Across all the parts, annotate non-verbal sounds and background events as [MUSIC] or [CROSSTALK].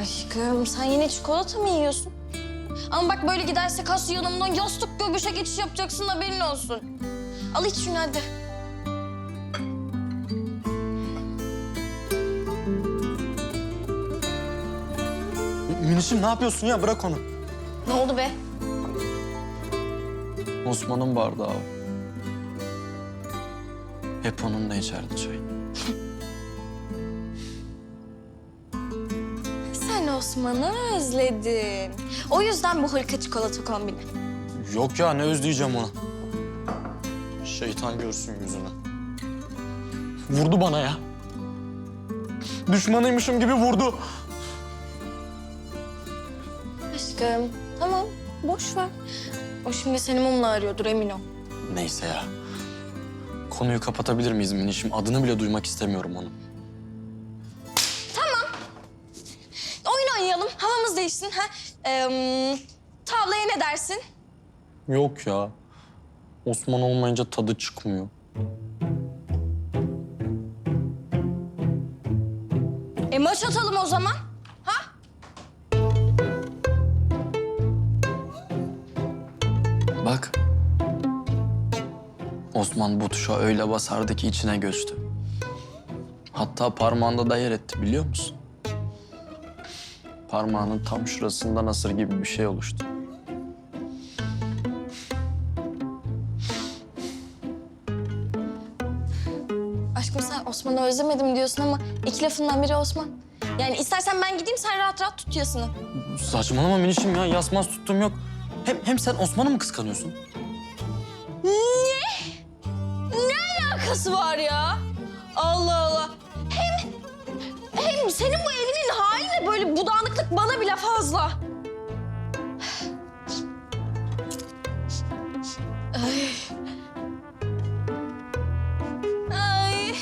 Aşkım sen yine çikolata mı yiyorsun? Ama bak böyle giderse kas yanımdan yastık göbüşe geçiş yapacaksın haberin olsun. Al iç şunu hadi. Minişim ne yapıyorsun ya? Bırak onu. Ne oldu be? Osman'ın bardağı o. Hep onunla içerdi çay. [LAUGHS] Osman'ı özledin. O yüzden bu hırka çikolata kombini. Yok ya ne özleyeceğim onu. Şeytan görsün yüzünü. Vurdu bana ya. Düşmanıymışım gibi vurdu. Aşkım tamam boş ver. O şimdi seni mumla arıyordur emin ol. Neyse ya. Konuyu kapatabilir miyiz Minişim? Adını bile duymak istemiyorum onun. Havamız değişsin. Ha? Ee, tavlaya ne dersin? Yok ya. Osman olmayınca tadı çıkmıyor. E maç atalım o zaman. Ha? Bak. Osman bu tuşa öyle basardı ki içine göçtü. Hatta parmağında da yer etti biliyor musun? Parmağının tam şurasında nasır gibi bir şey oluştu. Aşkım sen Osman'ı özlemedim diyorsun ama iki lafından biri Osman. Yani istersen ben gideyim sen rahat rahat tut yasını. Saçmalama minişim ya. Yasmaz tuttum yok. Hem, hem sen Osman'ı mı kıskanıyorsun? Ne alakası var ya? Allah Allah. Hem, hem senin bu evinin fazla. Ay. Ay.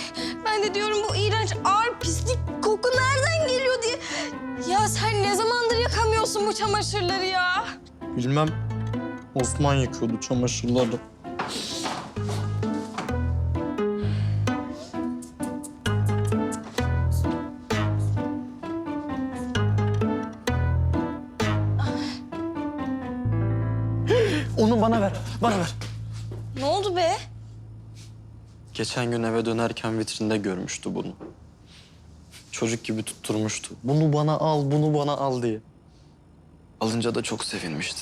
Ben de diyorum bu iğrenç ağır pislik koku nereden geliyor diye. Ya sen ne zamandır yakamıyorsun bu çamaşırları ya? Bilmem. Osman yıkıyordu çamaşırları. Onu bana ver, bana ver. Ne oldu be? Geçen gün eve dönerken vitrinde görmüştü bunu. Çocuk gibi tutturmuştu. Bunu bana al, bunu bana al diye. Alınca da çok sevinmişti.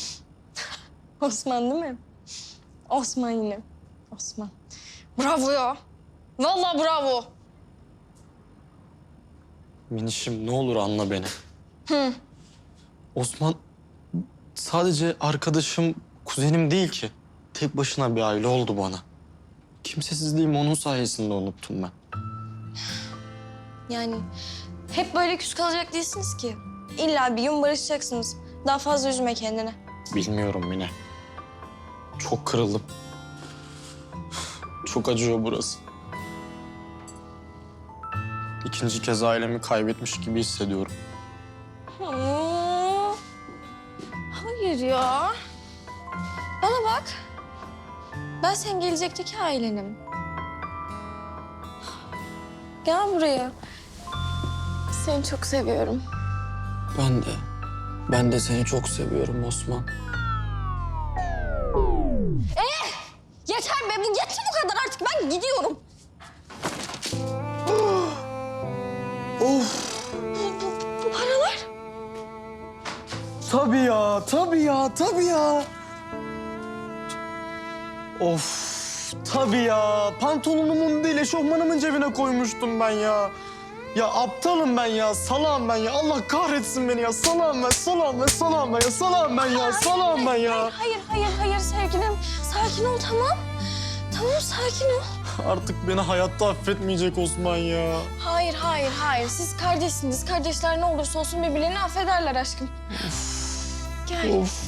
[LAUGHS] Osman değil mi? Osman yine. Osman. Bravo ya. Vallahi bravo. Minişim ne olur anla beni. Osman sadece arkadaşım, kuzenim değil ki. Tek başına bir aile oldu bana. Kimsesizliğimi onun sayesinde unuttum ben. Yani hep böyle küs kalacak değilsiniz ki. İlla bir gün barışacaksınız. Daha fazla üzme kendini. Bilmiyorum Mine. Çok kırıldım. Çok acıyor burası. İkinci kez ailemi kaybetmiş gibi hissediyorum. Hmm. Hayır ya. Bana bak. Ben senin gelecekteki ailenim. Gel buraya. Seni çok seviyorum. Ben de. Ben de seni çok seviyorum Osman. Yeter be bu yeter bu kadar artık ben gidiyorum. Of! Tabii ya, tabii ya, tabii ya. Of, tabii ya. Pantolonumun değil, eşofmanımın cebine koymuştum ben ya. Ya aptalım ben ya, salağım ben ya. Allah kahretsin beni ya. Salağım ben, salağım ben, salağım ben ya. Salağım ben ya, salağım ben ya. Hayır hayır hayır sevgilim. Sakin ol tamam. Tamam sakin ol. Artık beni hayatta affetmeyecek Osman ya. Hayır hayır hayır. Siz kardeşsiniz. Kardeşler ne olursa olsun birbirlerini affederler aşkım. Of. Gel buraya.